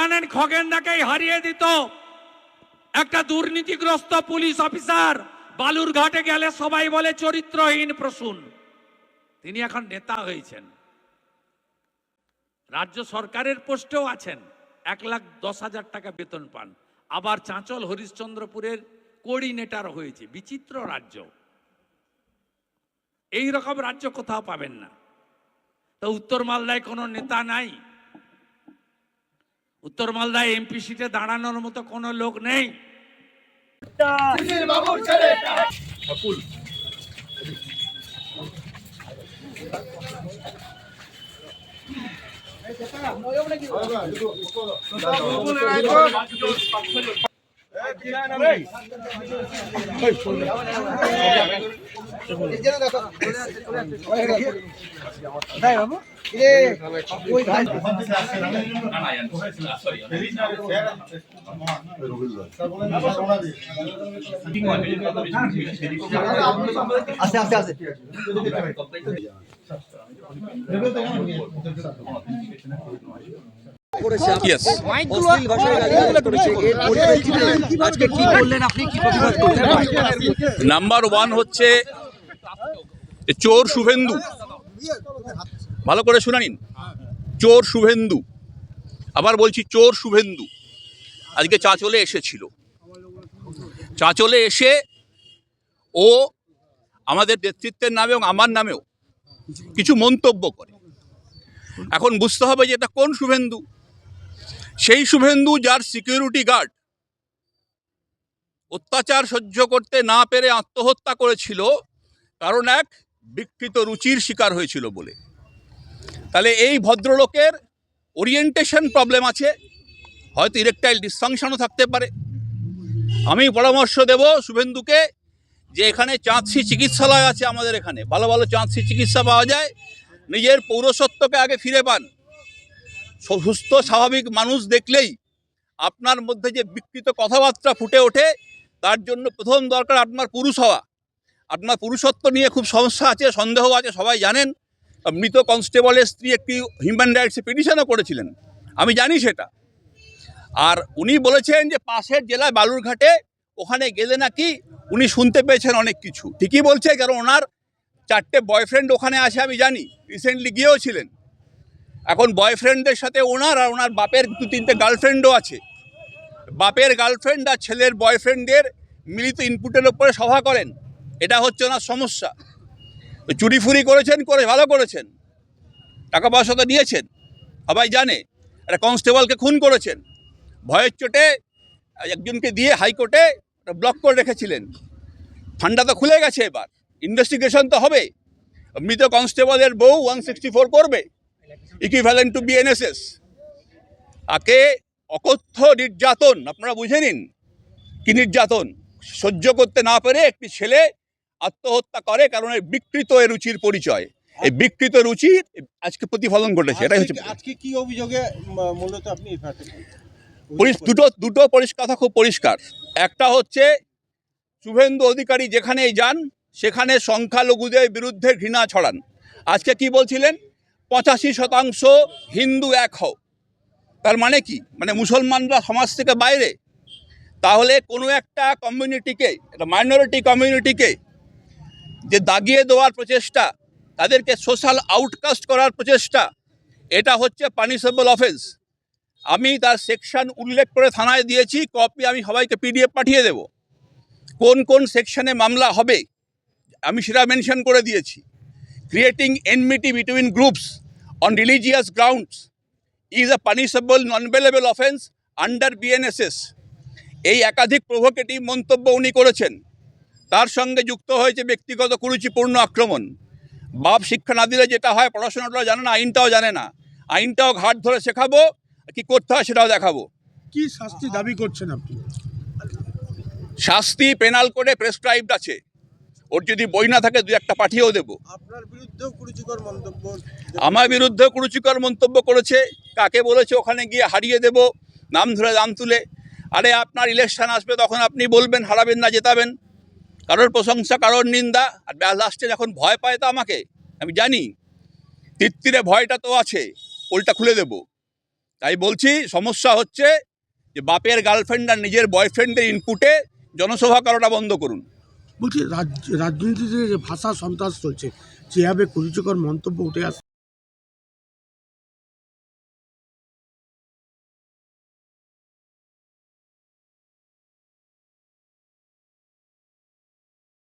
জানেন খগেনদাকেই হারিয়ে দিত। একটা দুর্নীতিগ্রস্ত পুলিশ অফিসার বালুরঘাটে গেলে সবাই বলে চরিত্রহীন প্রসূন। তিনি এখন নেতা হয়েছেন। রাজ্য সরকারের পোস্টেও আছেন। এক লাখ দশ হাজার টাকা বেতন পান। আবার চাঁচল হরিশ্চন্দ্রপুরের কোঅর্ডিনেটর হয়েছে। বিচিত্র রাজ্য। এই রকম রাজ্য কোথাও পাবেন না। তো উত্তর মালদায় কোনো নেতা নাই। উত্তর মালদায় এমপি সিটে দাঁড়ানোর মতো কোনো লোক নেই। আস্তে আস্তে আস্তে নাম্বার ওয়ান হচ্ছে চোর শুভেন্দু। ভালো করে শুনে নিন। চোর শুভেন্দু। আবার বলছি চোর শুভেন্দু। আজকে চাঁচলে এসেছিল। চাঁচলে এসে ও আমাদের নেতৃত্বের নামে এবং আমার নামেও কিছু মন্তব্য করে। এখন বুঝতে হবে যে এটা কোন শুভেন্দু। সেই শুভেন্দু যার সিকিউরিটি গার্ড অত্যাচার সহ্য করতে না পেরে আত্মহত্যা করেছিল কারণ এক বিকৃত রুচির শিকার হয়েছিল বলে। তাহলে এই ভদ্রলোকের ওরিয়েন্টেশন প্রবলেম আছে, হয়তো ইরেকটাইল ডিসফাংশনও থাকতে পারে। আমি পরামর্শ দেব শুভেন্দুকে যে এখানে চাঁদসি চিকিৎসালয় আছে আমাদের এখানে, ভালো ভালো চাঁদসি চিকিৎসা পাওয়া যায়, নিজের পৌরসত্বকে আগে ফিরে পান। সুস্থ, স্বাভাবিক মানুষ দেখলেই আপনার মধ্যে যে বিকৃত কথাবার্তা ফুটে ওঠে, তার জন্য প্রথম দরকার আপনার পুরুষ হওয়া। আপনার পুরুষত্ব নিয়ে খুব সমস্যা আছে, সন্দেহ আছে, সবাই জানেন। মৃত কনস্টেবলের স্ত্রী একটি হিউম্যান রাইটসে পিটিশনও করেছিলেন। আমি জানি সেটা। আর উনি বলেছেন যে পাশের জেলায় বালুরঘাটে ওখানে গেলে নাকি উনি শুনতে পেয়েছেন অনেক কিছু। ঠিকই বলছে, কারণ ওনার চারটে বয়ফ্রেন্ড ওখানে আছে, আমি জানি। রিসেন্টলি গিয়েও ছিলেন। এখন বয়ফ্রেন্ডদের সাথে ওনার আর ওনার বাপের দু তিনটে গার্লফ্রেন্ডও আছে। বাপের গার্লফ্রেন্ড আর ছেলের বয়ফ্রেন্ডের মিলিত ইনপুটের ওপরে সভা করেন। এটা হচ্ছে ওনার সমস্যা। চুরি ফুরি করেছেন, করে ভালো করেছেন। টাকা পয়সা তো নিয়েছেন সবাই জানে, একটা কনস্টেবলকে খুন করেছেন। ভয়ের চোটে একজনকে দিয়ে হাইকোর্টে ব্লক করে রেখেছিলেন। ফান্ডা তো খুলে গেছে এবার। ইনভেস্টিগেশন তো হবে। মৃত কনস্টেবলের বউ ওয়ান সিক্সটি ফোর করবে। ইকুইভ্যালেন্ট টু বিএনএসএস তাকে অকথ্য নির্যাতন, আপনারা বুঝে নিন, কি নির্যাতন? সহ্য করতে না পেরে একটি ছেলে আত্মহত্যা করে কারণ এই বিকৃত এ রুচির পরিচয়। এই বিকৃত রুচির আজকে প্রতিফলন ঘটেছে এটাই হচ্ছে আজকে- কি অভিযোগে মূলত আপনি দুটো দুটো পরিষ্কার কথা খুব পরিষ্কার। একটা হচ্ছে শুভেন্দু অধিকারী যেখানেই যান সেখানে সংখ্যালঘুদের বিরুদ্ধে ঘৃণা ছড়ান। আজকে কি বলছিলেন? পঁচাশি শতাংশ হিন্দু এক হও। তার মানে কি? মানে মুসলমানরা সমাজ থেকে বাইরে। তাহলে কোনো একটা কমিউনিটিকে একটা মাইনরিটি কমিউনিটিকে যে দাগিয়ে দেওয়ার প্রচেষ্টা, তাদেরকে সোশ্যাল আউটকাস্ট করার প্রচেষ্টা, এটা হচ্ছে পানিশেবল অফেন্স আমি তার সেকশন উল্লেখ করে থানায় দিয়েছি কপি আমি সবাইকে পিডিএফ পাঠিয়ে দেব। কোন কোন সেকশনে মামলা হবে, আমি সেটা মেনশন করে দিয়েছি। Creating enmity between groups on religious grounds is a punishable non offence under BNSS এই একাধিক প্রভোকেটিভ মন্তব্য উনি করেছেন। তার সঙ্গে যুক্ত হয়েছে ব্যক্তিগত কুরুচিপূর্ণ আক্রমণ। বাপ শিক্ষা না দিলে যেটা হয় পড়াশোনাটাও জানে না আইনটাও জানে না। আইনটাও ঘাট ধরে শেখাবো কি করতে হয় সেটাও দেখাবো। কি শাস্তি দাবি করছেন আপনি? শাস্তি পেনাল করে প্রেসক্রাইবড আছে। ওর যদি বই না থাকে দু একটা পাঠিয়েও দেবো। আপনার বিরুদ্ধেও কুরুচিকর মন্তব্য আমার বিরুদ্ধে কুরুচিকর মন্তব্য করেছে কাকে বলেছে ওখানে গিয়ে হারিয়ে দেব নাম ধরে নাম তুলে। আরে আপনার ইলেকশন আসবে তখন আপনি বলবেন হারাবেন না জেতাবেন। কারোর প্রশংসা, কারোর নিন্দা, আর লাস্টে যখন ভয় পায় তো আমাকে, আমি জানি, তিত্তিরে ভয়টা তো আছে পোলটা খুলে দেব। তাই বলছি, সমস্যা হচ্ছে যে বাপের গার্লফ্রেন্ড আর নিজের বয়ফ্রেন্ডের ইনপুটে জনসভা করাটা বন্ধ করুন। বলছি, রাজ- রাজনীতিতে যে ভাষা সন্ত্রাস চলছে, যেভাবে কুরুচিকর মন্তব্য উঠে আসছে